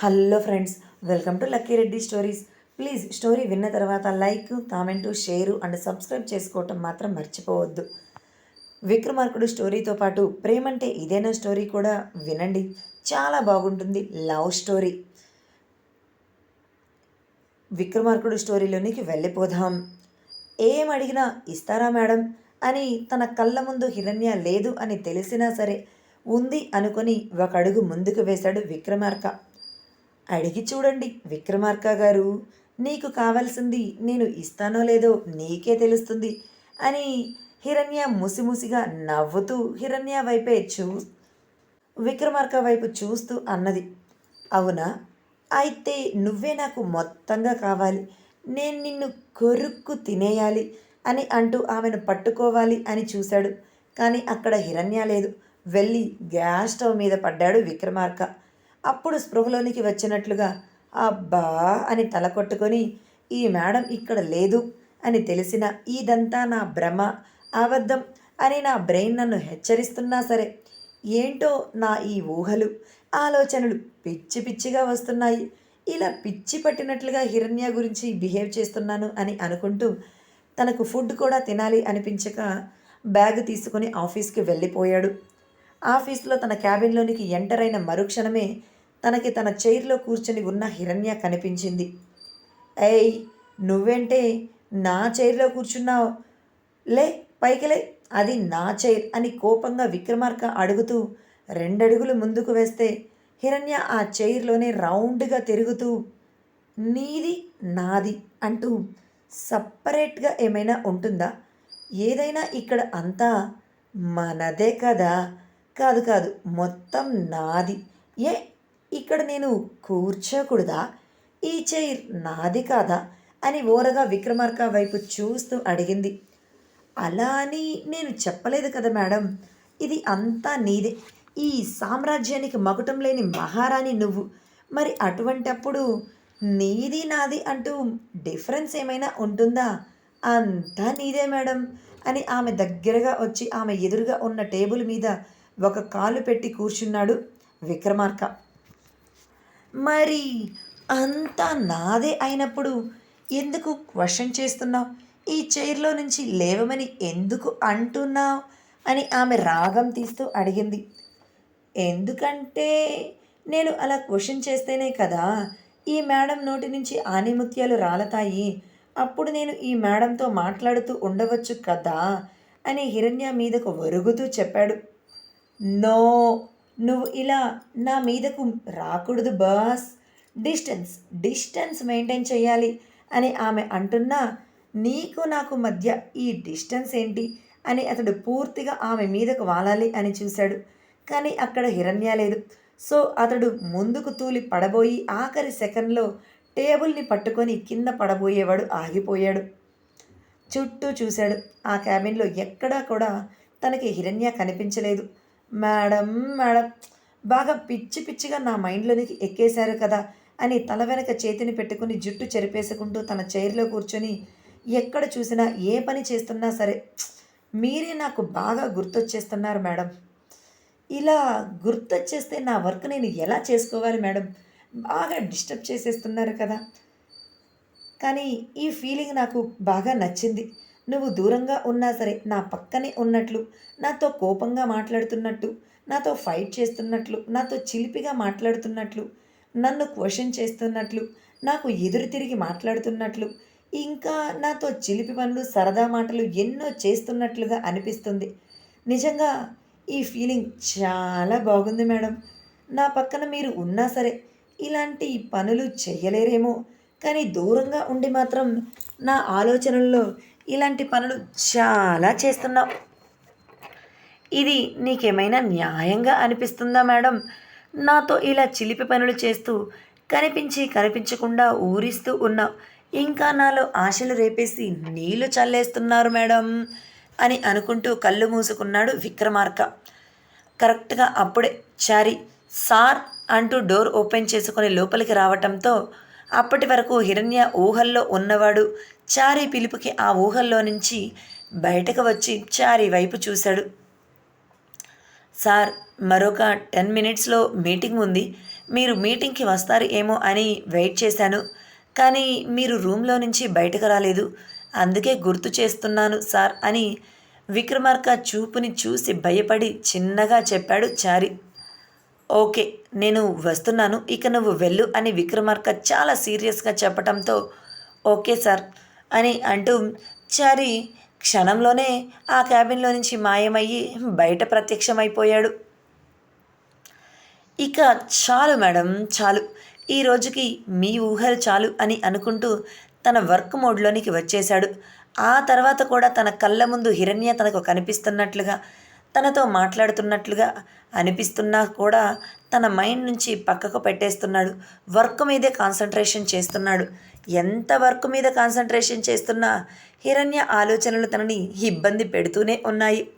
Hello friends welcome to Lucky Reddy stories. Please story విన్న తర్వాత like comment share and subscribe చేసుకోవటం మాత్రం మర్చిపోవద్దు. విక్రమార్కుడు స్టోరీతో పాటు ప్రేమంటే ఇదేనా స్టోరీ కూడా వినండి. చాలా బాగుంటుంది లవ్ స్టోరీ. విక్రమార్కుడు స్టోరీలోనికి వెళ్ళిపోదాం. ఏం అడిగినా ఇస్తారా మేడం? అని తన కళ్ళ ముందు హిరణ్య లేదు అని తెలిసినా సరే ఉంది అనుకొని ఒక అడుగు ముందుకు వేశాడు విక్రమార్క. అడిగి చూడండి విక్రమార్క గారు. నీకు కావాల్సింది నేను ఇస్తానో లేదో నీకే తెలుస్తుంది అని హిరణ్య ముసిముసిగా నవ్వుతూ హిరణ్య వైపే చూ విక్రమార్క వైపు చూస్తూ అన్నది. అవునా? అయితే నువ్వే నాకు మొత్తంగా కావాలి. నేను నిన్ను కొరుక్కు తినేయాలి అని అంటూ ఆమెను పట్టుకోవాలి అని చూశాడు. కానీ అక్కడ హిరణ్య లేదు. వెళ్ళి గ్యాస్ స్టవ్ మీద పడ్డాడు విక్రమార్క. అప్పుడు స్పృహలోనికి వచ్చినట్లుగా అబ్బా అని తల కొట్టుకొని ఈ మేడం ఇక్కడ లేదు అని తెలిసిన ఇదంతా నా భ్రమ అబద్ధం అని నా బ్రెయిన్ నన్ను హెచ్చరిస్తున్నా సరే ఏంటో నా ఈ ఊహలు ఆలోచనలు పిచ్చి పిచ్చిగా వస్తున్నాయి. ఇలా పిచ్చి పట్టినట్లుగా హిరణ్య గురించి బిహేవ్ చేస్తున్నాను అని అనుకుంటూ తనకు ఫుడ్ కూడా తినాలి అనిపించక బ్యాగ్ తీసుకుని ఆఫీస్కి వెళ్ళిపోయాడు. ఆఫీస్లో తన క్యాబిన్లోనికి ఎంటర్ అయిన మరుక్షణమే తనకి తన చైర్లో కూర్చొని ఉన్న హిరణ్య కనిపించింది. ఏయ్ నువ్వేంటే నా చైర్లో కూర్చున్నావు? లే పైకిలే అది నా చైర్ అని కోపంగా విక్రమార్క అడుగుతూ రెండడుగులు ముందుకు వేస్తే హిరణ్య ఆ చైర్లోనే రౌండ్గా తిరుగుతూ నీది నాది అంటూ సపరేట్గా ఏమైనా ఉంటుందా? ఏదైనా ఇక్కడ అంతా మనదే కదా? కాదు కాదు మొత్తం నాది. ఏ ఇక్కడ నేను కూర్చోకూడదా? ఈ చైర్ నాది కాదా? అని ఓరగా విక్రమార్క వైపు చూస్తూ అడిగింది. అలా అని నేను చెప్పలేదు కదా మేడం. ఇది అంతా నీదే. ఈ సామ్రాజ్యానికి మకుటం లేని మహారాణి నువ్వు. మరి అటువంటప్పుడు నీది నాది అంటూ డిఫరెన్స్ ఏమైనా ఉంటుందా? అంతా నీదే మేడం అని ఆమె దగ్గరగా వచ్చి ఆమె ఎదురుగా ఉన్న టేబుల్ మీద ఒక కాలు పెట్టి కూర్చున్నాడు విక్రమార్క. మరి అంతా నాదే అయినప్పుడు ఎందుకు క్వశ్చన్ చేస్తున్నావు? ఈ చైర్లో నుంచి లేవమని ఎందుకు అంటున్నావు? అని ఆమె రాగం తీస్తూ అడిగింది. ఎందుకంటే నేను అలా క్వశ్చన్ చేస్తేనే కదా ఈ మేడం నోటి నుంచి ఆనిముత్యాలు రాలతాయి. అప్పుడు నేను ఈ మేడంతో మాట్లాడుతూ ఉండవచ్చు కదా అని హిరణ్య మీదకు ఒరుగుతూ చెప్పాడు. నో నువ్వు ఇలా నా మీదకు రాకూడదు బాస్. డిస్టెన్స్ డిస్టెన్స్ మెయింటైన్ చేయాలి అని ఆమె అంటున్నా. నీకు నాకు మధ్య ఈ డిస్టెన్స్ ఏంటి అని అతడు పూర్తిగా ఆమె మీదకు వాలాలి అని చూశాడు. కానీ అక్కడ హిరణ్య లేదు. సో అతడు ముందుకు తూలి పడబోయి ఆఖరి సెకండ్లో టేబుల్ని పట్టుకొని కింద పడబోయేవాడు ఆగిపోయాడు. చుట్టూ చూశాడు. ఆ క్యాబిన్లో ఎక్కడా కూడా తనకి హిరణ్య కనిపించలేదు. మేడం మేడం బాగా పిచ్చి పిచ్చిగా నా మైండ్లోనికి ఎక్కేశారు కదా అని తల వెనక చేతిని పెట్టుకుని జుట్టు చెరిపేసుకుంటూ తన చైర్లో కూర్చొని ఎక్కడ చూసినా ఏ పని చేస్తున్నా సరే మీరే నాకు బాగా గుర్తొచ్చేస్తున్నారు మేడం. ఇలా గుర్తొచ్చేస్తే నా వర్క్ నేను ఎలా చేసుకోవాలి మేడం? బాగా డిస్టర్బ్ చేసేస్తున్నారు కదా. కానీ ఈ ఫీలింగ్ నాకు బాగా నచ్చింది. నువ్వు దూరంగా ఉన్నా సరే నా పక్కనే ఉన్నట్లు నాతో కోపంగా మాట్లాడుతున్నట్టు నాతో ఫైట్ చేస్తున్నట్లు నాతో చిలిపిగా మాట్లాడుతున్నట్లు నన్ను క్వశ్చన్ చేస్తున్నట్లు నాకు ఎదురు తిరిగి మాట్లాడుతున్నట్లు ఇంకా నాతో చిలిపి పనులు సరదా మాటలు ఎన్నో చేస్తున్నట్లుగా అనిపిస్తుంది. నిజంగా ఈ ఫీలింగ్ చాలా బాగుంది మేడం. నా పక్కన మీరు ఉన్నా సరే ఇలాంటి పనులు చేయలేరేమో కానీ దూరంగా ఉండి మాత్రం నా ఆలోచనల్లో ఇలాంటి పనులు చాలా చేస్తున్నావు. ఇది నీకేమైనా న్యాయంగా అనిపిస్తుందా మేడం? నాతో ఇలా చిలిపి పనులు చేస్తూ కనిపించి కనిపించకుండా ఊరిస్తూ ఉన్నావు ఇంకా నాలో ఆశలు రేపేసి నీళ్ళు చల్లేస్తున్నారు మేడం అని అనుకుంటూ కళ్ళు మూసుకున్నాడు విక్రమార్క. కరెక్ట్గా అప్పుడే చారి సార్ అంటూ డోర్ ఓపెన్ చేసుకొని లోపలికి రావటంతో అప్పటి వరకు హిరణ్య ఊహల్లో ఉన్నవాడు చారీ పిలుపుకి ఆ ఊహల్లో నుంచి బయటకు వచ్చి చారి వైపు చూశాడు. సార్ మరొక టెన్ మినిట్స్లో మీటింగ్ ఉంది. మీరు మీటింగ్కి వస్తారు ఏమో అని వెయిట్ చేశాను. కానీ మీరు రూమ్లో నుంచి బయటకు రాలేదు. అందుకే గుర్తు చేస్తున్నాను సార్ అని విక్రమార్క చూపుని చూసి భయపడి చిన్నగా చెప్పాడు చారి. ఓకే నేను వస్తున్నాను. ఇక నువ్వు వెళ్ళు అని విక్రమార్క చాలా సీరియస్గా చెప్పటంతో ఓకే సార్ అని అంటూ చారి క్షణంలోనే ఆ క్యాబిన్లో నుంచి మాయమయ్యి బయట ప్రత్యక్షమైపోయాడు. ఇక చాలు మేడం చాలు. ఈ రోజుకి మీ ఊహలు చాలు అని అనుకుంటూ తన వర్క్ మోడ్లోనికి వచ్చేశాడు. ఆ తర్వాత కూడా తన కళ్ళ ముందు హిరణ్య తనకు కనిపిస్తున్నట్లుగా తనతో మాట్లాడుతున్నట్లుగా అనిపిస్తున్నా కూడా తన మైండ్ నుంచి పక్కకు పెట్టేస్తున్నాడు. వర్క్ మీదే కాన్సన్ట్రేషన్ చేస్తున్నాడు. ఎంత వర్క్ మీద కాన్సన్ట్రేషన్ చేస్తున్నా హిరణ్య ఆలోచనలు తనని ఇబ్బంది పెడుతూనే ఉన్నాయి.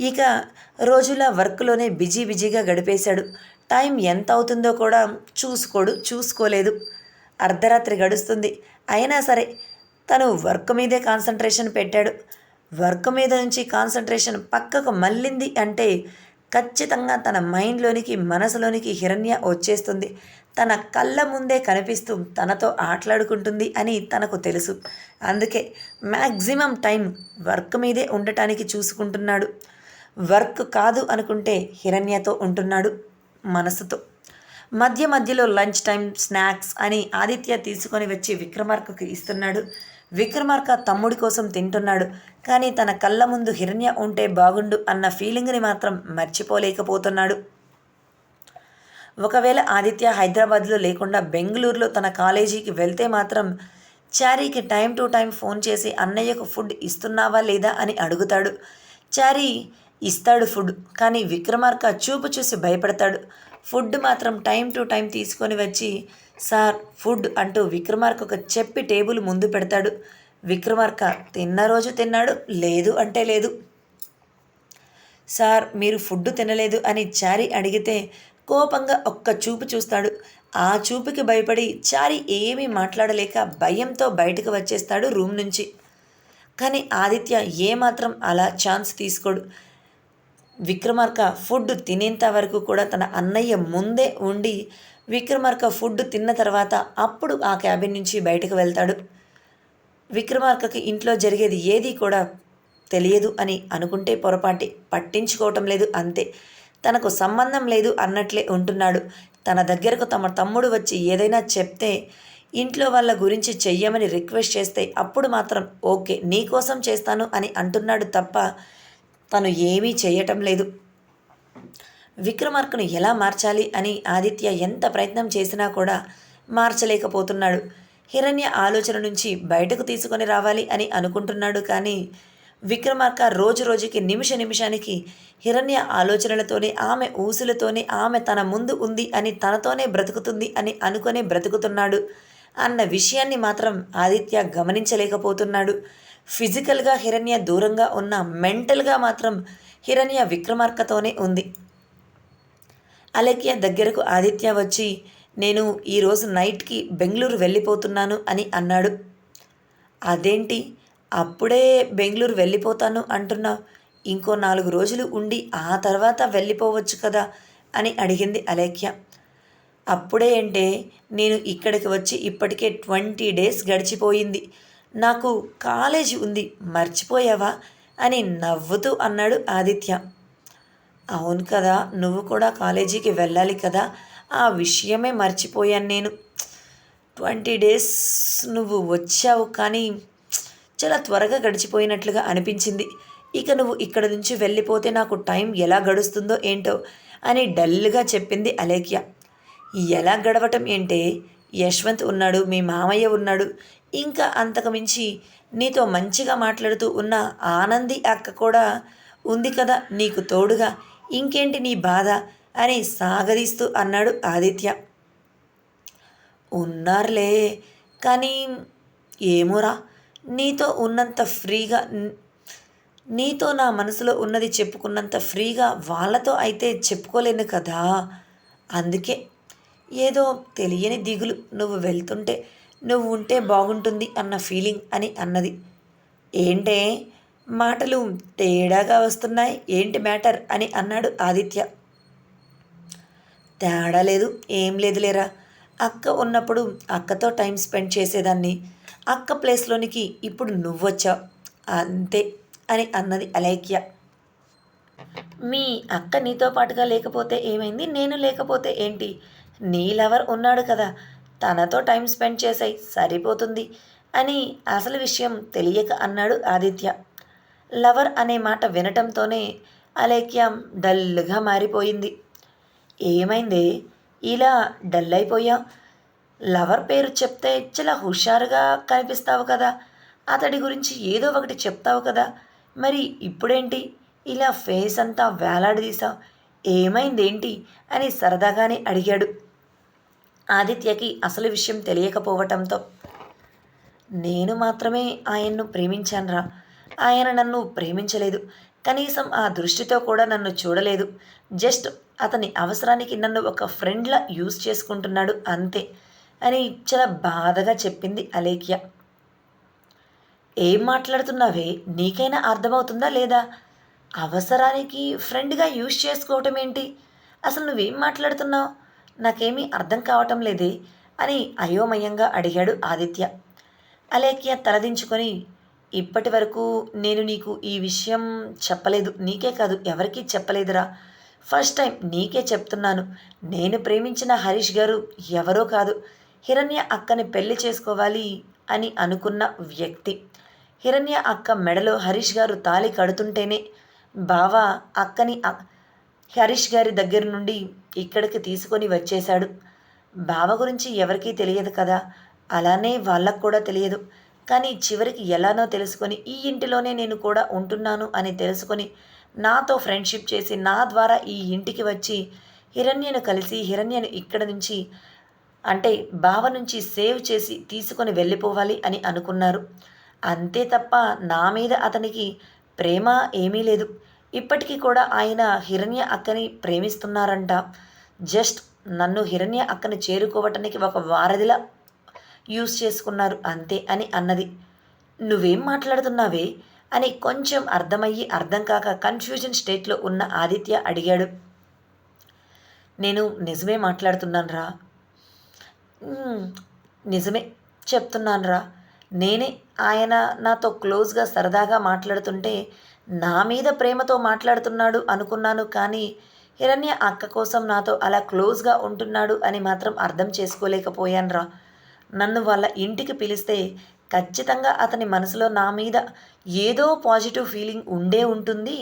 ఇక రోజుల వర్క్లోనే బిజీ బిజీగా గడిపేశాడు. టైం ఎంత అవుతుందో కూడా చూసుకోడు చూసుకోలేదు. అర్ధరాత్రి గడుస్తుంది. అయినా సరే తను వర్క్ మీదే కాన్సన్ట్రేషన్ పెట్టాడు. వర్క్ మీద నుంచి కాన్సన్ట్రేషన్ పక్కకు మళ్ళింది అంటే ఖచ్చితంగా తన మైండ్లోనికి మనసులోనికి హిరణ్య వచ్చేస్తుంది. తన కళ్ళ ముందే కనిపిస్తూ తనతో ఆటలాడుకుంటుంది అని తనకు తెలుసు. అందుకే మ్యాక్సిమం టైం వర్క్ మీదే ఉండటానికి చూసుకుంటున్నాడు. వర్క్ కాదు అనుకుంటే హిరణ్యతో ఉంటున్నాడు మనసుతో. మధ్య మధ్యలో లంచ్ టైం స్నాక్స్ అని ఆదిత్య తీసుకొని వచ్చి విక్రమార్కకు ఇస్తున్నాడు. విక్రమార్క తమ్ముడి కోసం తింటున్నాడు. కానీ తన కళ్ళ ముందు హిరణ్య ఉంటే బాగుండు అన్న ఫీలింగ్ని మాత్రం మర్చిపోలేకపోతున్నాడు. ఒకవేళ ఆదిత్య హైదరాబాద్లో లేకుండా బెంగళూరులో తన కాలేజీకి వెళ్తే మాత్రం చారీకి టైం టు టైం ఫోన్ చేసి అన్నయ్యకు ఫుడ్ ఇస్తున్నావా లేదా అని అడుగుతాడు. చారీ ఇస్తాడు ఫుడ్ కానీ విక్రమార్క చూపు చూసి భయపడతాడు. ఫుడ్ మాత్రం టైం టు టైం తీసుకొని వచ్చి సార్ ఫుడ్ అంటూ విక్రమార్క ఒక చెప్పి టేబుల్ ముందు పెడతాడు. విక్రమార్క తిన్న రోజు తిన్నాడు లేదు అంటే లేదు. సార్ మీరు ఫుడ్ తినలేదు అని చారి అడిగితే కోపంగా ఒక్క చూపు చూస్తాడు. ఆ చూపుకి భయపడి చారి ఏమీ మాట్లాడలేక భయంతో బయటకు వచ్చేస్తాడు రూమ్ నుంచి. కానీ ఆదిత్య ఏమాత్రం అలా ఛాన్స్ తీసుకోడు. విక్రమార్క ఫుడ్ తినేంత వరకు కూడా తన అన్నయ్య ముందే ఉండి విక్రమార్క ఫుడ్ తిన్న తర్వాత అప్పుడు ఆ క్యాబిన్ నుంచి బయటకు వెళ్తాడు. విక్రమార్కకి ఇంట్లో జరిగేది ఏది కూడా తెలియదు అని అనుకుంటే పొరపాటి. పట్టించుకోవటం లేదు అంతే. తనకు సంబంధం లేదు అన్నట్లే ఉంటున్నాడు. తన దగ్గరకు తమ తమ్ముడు వచ్చి ఏదైనా చెప్తే ఇంట్లో వాళ్ళ గురించి చెయ్యమని రిక్వెస్ట్ చేస్తే అప్పుడు మాత్రం ఓకే నీకోసం చేస్తాను అని అంటున్నాడు తప్ప తను ఏమీ చేయటం లేదు. విక్రమార్కను ఎలా మార్చాలి అని ఆదిత్య ఎంత ప్రయత్నం చేసినా కూడా మార్చలేకపోతున్నాడు. హిరణ్య ఆలోచన నుంచి బయటకు తీసుకొని రావాలి అని అనుకుంటున్నాడు కానీ విక్రమార్క రోజు రోజుకి నిమిష నిమిషానికి హిరణ్య ఆలోచనలతోనే ఆమె ఊసులతోనే ఆమె తన ముందు ఉంది అని తనతోనే బ్రతుకుతుంది అని అనుకునే బ్రతుకుతున్నాడు అన్న విషయాన్ని మాత్రం ఆదిత్య గమనించలేకపోతున్నాడు. ఫిజికల్గా హిరణ్య దూరంగా ఉన్న మెంటల్గా మాత్రం హిరణ్య విక్రమార్కతోనే ఉంది. అలక్య దగ్గరకు ఆదిత్య వచ్చి నేను ఈరోజు నైట్కి బెంగళూరు వెళ్ళిపోతున్నాను అని అన్నాడు. అదేంటి? అప్పుడే బెంగళూరు వెళ్ళిపోతాను అంటున్నా. ఇంకో నాలుగు రోజులు ఉండి ఆ తర్వాత వెళ్ళిపోవచ్చు కదా అని అడిగింది అలేఖ్య అప్పుడే అంటే నేను ఇక్కడికి వచ్చి ఇప్పటికే ట్వంటీ డేస్ గడిచిపోయింది. నాకు కాలేజీ ఉంది మర్చిపోయావా? అని నవ్వుతూ అన్నాడు ఆదిత్య. అవును కదా నువ్వు కూడా కాలేజీకి వెళ్ళాలి కదా ఆ విషయమే మర్చిపోయాను నేను. ట్వంటీ డేస్ నువ్వు వచ్చావు కానీ చాలా త్వరగా గడిచిపోయినట్లుగా అనిపించింది. ఇక నువ్వు ఇక్కడ నుంచి వెళ్ళిపోతే నాకు టైం ఎలా గడుస్తుందో ఏంటో అని డల్గా చెప్పింది అలేఖ్య. ఎలా గడవటం ఏంటే? యశ్వంత్ ఉన్నాడు మీ మామయ్య ఉన్నాడు ఇంకా అంతకుమించి నీతో మంచిగా మాట్లాడుతూ ఉన్న ఆనంది అక్క కూడా ఉంది కదా నీకు తోడుగా. ఇంకేంటి నీ బాధ అని సాగదీస్తూ అన్నాడు ఆదిత్య. ఉన్నారులే కానీ ఏమోరా నీతో ఉన్నంత ఫ్రీగా నీతో నా మనసులో ఉన్నది చెప్పుకున్నంత ఫ్రీగా వాళ్ళతో అయితే చెప్పుకోలేను కదా. అందుకే ఏదో తెలియని దిగులు నువ్వు వెళ్తుంటే నువ్వు ఉంటే బాగుంటుంది అన్న ఫీలింగ్ అని అన్నది. ఏంటే? మాటలు తేడాగా వస్తున్నాయి. ఏంటి మ్యాటర్? అని అన్నాడు ఆదిత్య. తేడా లేదు. ఏం లేదు లేరా అక్క ఉన్నప్పుడు అక్కతో టైం స్పెండ్ చేసేదాన్ని. అక్క ప్లేస్లోనికి ఇప్పుడు నువ్వొచ్చావు. అంతే అని అన్నది అలైక్య మీ అక్క నీతో పాటుగా లేకపోతే ఏమైంది? నేను లేకపోతే ఏంటి? నీ లవర్ ఉన్నాడు కదా. తనతో టైం స్పెండ్ చేసాయి సరిపోతుంది అని అసలు విషయం తెలియక అన్నాడు ఆదిత్య. లవర్ అనే మాట వినటంతోనే అలేఖ్య డల్గా మారిపోయింది. ఏమైంది? ఇలా డల్ అయిపోయా లవర్ పేరు చెప్తే చాలా హుషారుగా కనిపిస్తావు కదా. అతడి గురించి ఏదో ఒకటి చెప్తావు కదా. మరి ఇప్పుడేంటి? ఇలా ఫేస్ అంతా వేలాడదీసావు ఏమైందేంటి? అని సరదాగానే అడిగాడు. ఆదిత్యకి అసలు విషయం తెలియకపోవటంతో నేను మాత్రమే ఆయన్ను ప్రేమించానురా. ఆయన నన్ను ప్రేమించలేదు. కనీసం ఆ దృష్టితో కూడా నన్ను చూడలేదు. జస్ట్ అతని అవసరానికి నన్ను ఒక ఫ్రెండ్లా యూజ్ చేసుకుంటున్నాడు అంతే అని చాలా బాధగా చెప్పింది అలేఖ్య. ఏం మాట్లాడుతున్నావే? నీకైనా అర్థమవుతుందా లేదా? అవసరానికి ఫ్రెండ్గా యూజ్ చేసుకోవటం ఏంటి అసలు నువ్వేం మాట్లాడుతున్నావు? నాకేమీ అర్థం కావటం లేదే అని అయోమయంగా అడిగాడు ఆదిత్య. అలేఖ్య తలదించుకొని ఇప్పటి వరకు నేను నీకు ఈ విషయం చెప్పలేదు. నీకే కాదు ఎవరికీ చెప్పలేదురా. ఫస్ట్ టైం నీకే చెప్తున్నాను. నేను ప్రేమించిన హరీష్ గారు ఎవరో కాదు. హిరణ్య అక్కని పెళ్ళి చేసుకోవాలి అని అనుకున్న వ్యక్తి. హిరణ్య అక్క మెడలో హరీష్ గారు తాళి కడుతుంటేనే బావా అక్కని హరీష్ గారి దగ్గర నుండి ఇక్కడికి తీసుకొని వచ్చేశాడు. బావ గురించి ఎవరికీ తెలియదు కదా. అలానే వాళ్ళకు కూడా తెలియదు. కానీ చివరికి ఎలానో తెలుసుకొని ఈ ఇంటిలోనే నేను కూడా ఉంటున్నాను అని తెలుసుకొని నాతో ఫ్రెండ్షిప్ చేసి నా ద్వారా ఈ ఇంటికి వచ్చి హిరణ్యను కలిసి హిరణ్యను ఇక్కడ నుంచి అంటే బావ నుంచి సేవ్ చేసి తీసుకొని వెళ్ళిపోవాలి అని అనుకున్నారు. అంతే తప్ప నా మీద అతనికి ప్రేమ ఏమీ లేదు. ఇప్పటికీ కూడా ఆయన హిరణ్య అక్కని ప్రేమిస్తున్నారంట. జస్ట్ నన్ను హిరణ్య అక్కని చేరుకోవటానికి ఒక వారధిలా యూస్ చేసుకున్నారు అంతే అని అన్నది. నువ్వేం మాట్లాడుతున్నావే? అని కొంచెం అర్థమయ్యి అర్థం కాక కన్ఫ్యూజన్ స్టేట్లో ఉన్న ఆదిత్య అడిగాడు. నేను నిజమే మాట్లాడుతున్నాను రా నిజమే చెప్తున్నాను రా నేనే ఆయన నాతో క్లోజ్గా సరదాగా మాట్లాడుతుంటే నా మీద ప్రేమతో మాట్లాడుతున్నాడు అనుకున్నాను కానీ హిరణ్య అక్క కోసం నాతో అలా క్లోజ్గా ఉంటున్నాడు అని మాత్రం అర్థం చేసుకోలేకపోయానురా నన్ను వాళ్ళ ఇంటికి పిలిస్తే ఖచ్చితంగా అతని మనసులో నా మీద ఏదో పాజిటివ్ ఫీలింగ్ ఉండే ఉంటుంది.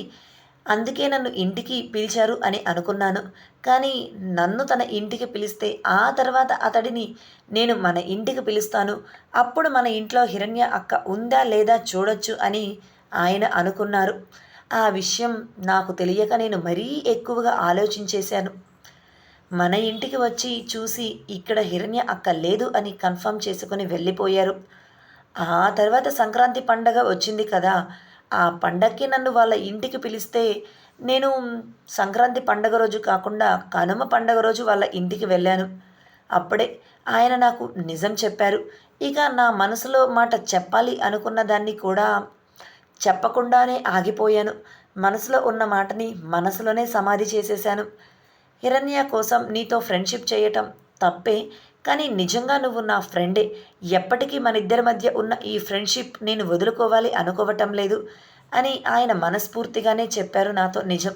అందుకే నన్ను ఇంటికి పిలిచారు అని అనుకున్నాను. కానీ నన్ను తన ఇంటికి పిలిస్తే ఆ తర్వాత అతడిని నేను మన ఇంటికి పిలుస్తాను. అప్పుడు మన ఇంట్లో హిరణ్య అక్క ఉందా లేదా చూడొచ్చు అని ఆయన అనుకున్నారు. ఆ విషయం నాకు తెలియక నేను మరీ ఎక్కువగా ఆలోచించేశాను. మన ఇంటికి వచ్చి చూసి ఇక్కడ హిరణ్య అక్క లేదు అని కన్ఫర్మ్ చేసుకుని వెళ్ళిపోయారు. ఆ తర్వాత సంక్రాంతి పండగ వచ్చింది కదా ఆ పండక్కి నన్ను వాళ్ళ ఇంటికి పిలిస్తే నేను సంక్రాంతి పండగ రోజు కాకుండా కనుమ పండగ రోజు వాళ్ళ ఇంటికి వెళ్ళాను. అప్పుడే ఆయన నాకు నిజం చెప్పారు. ఇక నా మనసులో మాట చెప్పాలి అనుకున్న దాన్ని కూడా చెప్పకుండానే ఆగిపోయాను. మనసులో ఉన్న మాటని మనసులోనే సమాధి చేసేశాను. హిరణ్య కోసం నీతో ఫ్రెండ్షిప్ చేయటం తప్పే కానీ నిజంగా నువ్వు నా ఫ్రెండే. ఎప్పటికీ మన ఇద్దరి మధ్య ఉన్న ఈ ఫ్రెండ్షిప్ నేను వదులుకోవాలి అనుకోవటం లేదు అని ఆయన మనస్ఫూర్తిగానే చెప్పారు నాతో నిజం.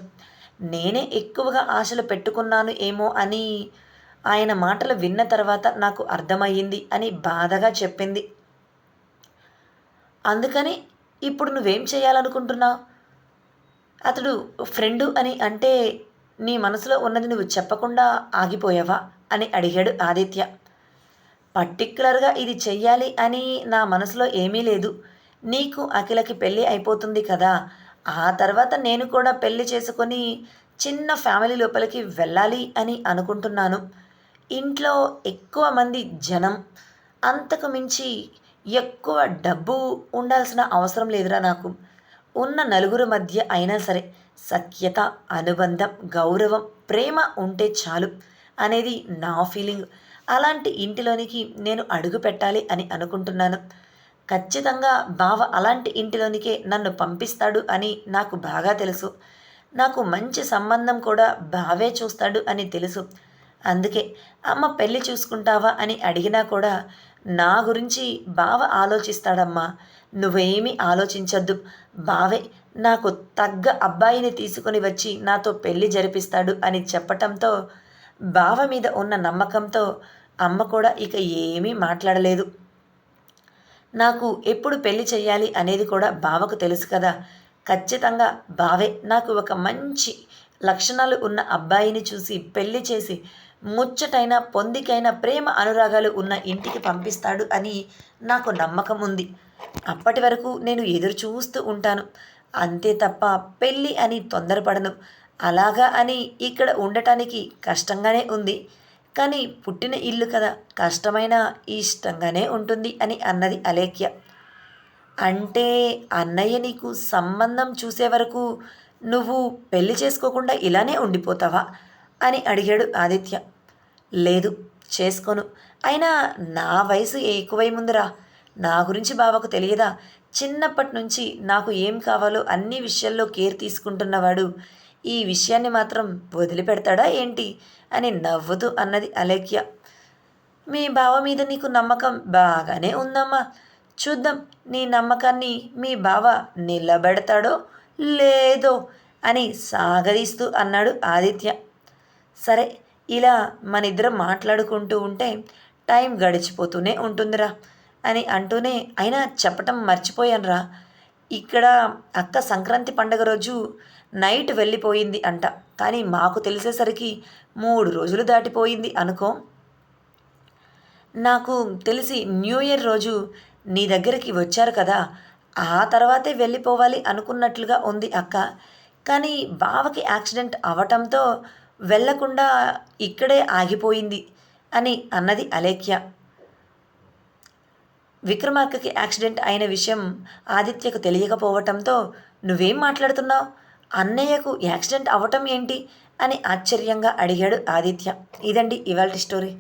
నేనే ఎక్కువగా ఆశలు పెట్టుకున్నాను ఏమో అని ఆయన మాటలు విన్న తర్వాత నాకు అర్థమయ్యింది అని బాధగా చెప్పింది. అందుకని ఇప్పుడు నువ్వేం చేయాలనుకుంటున్నావు అతడు ఫ్రెండు అని అంటే నీ మనసులో ఉన్నది నువ్వు చెప్పకుండా ఆగిపోయావా? అని అడిగాడు ఆదిత్య. పర్టిక్యులర్గా ఇది చెయ్యాలి అని నా మనసులో ఏమీ లేదు. నీకు అఖిలకి పెళ్ళి అయిపోతుంది కదా. ఆ తర్వాత నేను కూడా పెళ్ళి చేసుకొని చిన్న ఫ్యామిలీ లోపలికి వెళ్ళాలి అని అనుకుంటున్నాను. ఇంట్లో ఎక్కువ మంది జనం అంతకు మించి ఎక్కువ డబ్బు ఉండాల్సిన అవసరం లేదురా నాకు. ఉన్న నలుగురు మధ్య అయినా సరే సఖ్యత అనుబంధం గౌరవం ప్రేమ ఉంటే చాలు అనేది నా ఫీలింగ్. అలాంటి ఇంటిలోనికి నేను అడుగు పెట్టాలి అని అనుకుంటున్నాను. ఖచ్చితంగా బావ అలాంటి ఇంటిలోనికే నన్ను పంపిస్తాడు అని నాకు బాగా తెలుసు. నాకు మంచి సంబంధం కూడా బావే చూస్తాడు అని తెలుసు. అందుకే అమ్మ పెళ్ళి చూసుకుంటావా? అని అడిగినా కూడా నా గురించి బావ ఆలోచిస్తాడమ్మా. నువ్వేమీ ఆలోచించద్దు. బావే నాకు తగ్గ అబ్బాయిని తీసుకొని వచ్చి నాతో పెళ్ళి జరిపిస్తాడు అని చెప్పటంతో బావ మీద ఉన్న నమ్మకంతో అమ్మ కూడా ఇక ఏమీ మాట్లాడలేదు. నాకు ఎప్పుడు పెళ్ళి చేయాలి అనేది కూడా బావకు తెలుసు కదా. ఖచ్చితంగా బావే నాకు ఒక మంచి లక్షణాలు ఉన్న అబ్బాయిని చూసి పెళ్ళి చేసి ముచ్చటైన పొందికైన ప్రేమ అనురాగాలు ఉన్న ఇంటికి పంపిస్తాడు అని నాకు నమ్మకం ఉంది. అప్పటి వరకు నేను ఎదురు చూస్తూ ఉంటాను. అంతే తప్ప పెళ్ళి అని తొందరపడను. అలాగా అని ఇక్కడ ఉండటానికి కష్టంగానే ఉంది. కానీ పుట్టిన ఇల్లు కదా కష్టమైన ఇష్టంగానే ఉంటుంది అని అన్నది అలేఖ్య. అంటే అన్నయ్య నీకు సంబంధం చూసే వరకు నువ్వు పెళ్ళి చేసుకోకుండా ఇలానే ఉండిపోతావా? అని అడిగాడు ఆదిత్య. లేదు చేసుకోను. అయినా నా వయసు ఎక్కువై ముందురా. నా గురించి బావకు తెలియదా? చిన్నప్పటి నుంచి నాకు ఏం కావాలో అన్ని విషయాల్లో కేర్ తీసుకుంటున్నవాడు. ఈ విషయాన్ని మాత్రం వదిలిపెడతాడా ఏంటి? అని నవ్వుతూ అన్నది అలేఖ్య. మీ బావ మీద నీకు నమ్మకం బాగానే ఉందమ్మా. చూద్దాం నీ నమ్మకాన్ని మీ బావ నిలబెడతాడో లేదో అని సాగదీస్తూ అన్నాడు ఆదిత్య. సరే ఇలా మన ఇద్దరం మాట్లాడుకుంటూ ఉంటే టైం గడిచిపోతూనే ఉంటుందిరా అని అంటూనే అయినా చెప్పటం మర్చిపోయానురా. ఇక్కడ అక్క సంక్రాంతి పండగ రోజు నైట్ వెళ్ళిపోయింది అంట. కానీ మాకు తెలిసేసరికి మూడు రోజులు దాటిపోయింది అనుకో. నాకు తెలిసి న్యూ ఇయర్ రోజు నీ దగ్గరికి వచ్చారు కదా. ఆ తర్వాతే వెళ్ళిపోవాలి అనుకున్నట్లుగా ఉంది అక్క. కానీ బావకి యాక్సిడెంట్ అవటంతో వెళ్ళకుండా ఇక్కడే ఆగిపోయింది అని అన్నది అలేఖ్య. విక్రమార్కకి యాక్సిడెంట్ అయిన విషయం ఆదిత్యకు తెలియకపోవటంతో నువ్వేం మాట్లాడుతున్నావు? అన్నయ్యకు యాక్సిడెంట్ అవ్వటం ఏంటి? అని ఆశ్చర్యంగా అడిగాడు ఆదిత్య. ఇదండి ఇవాళ స్టోరీ.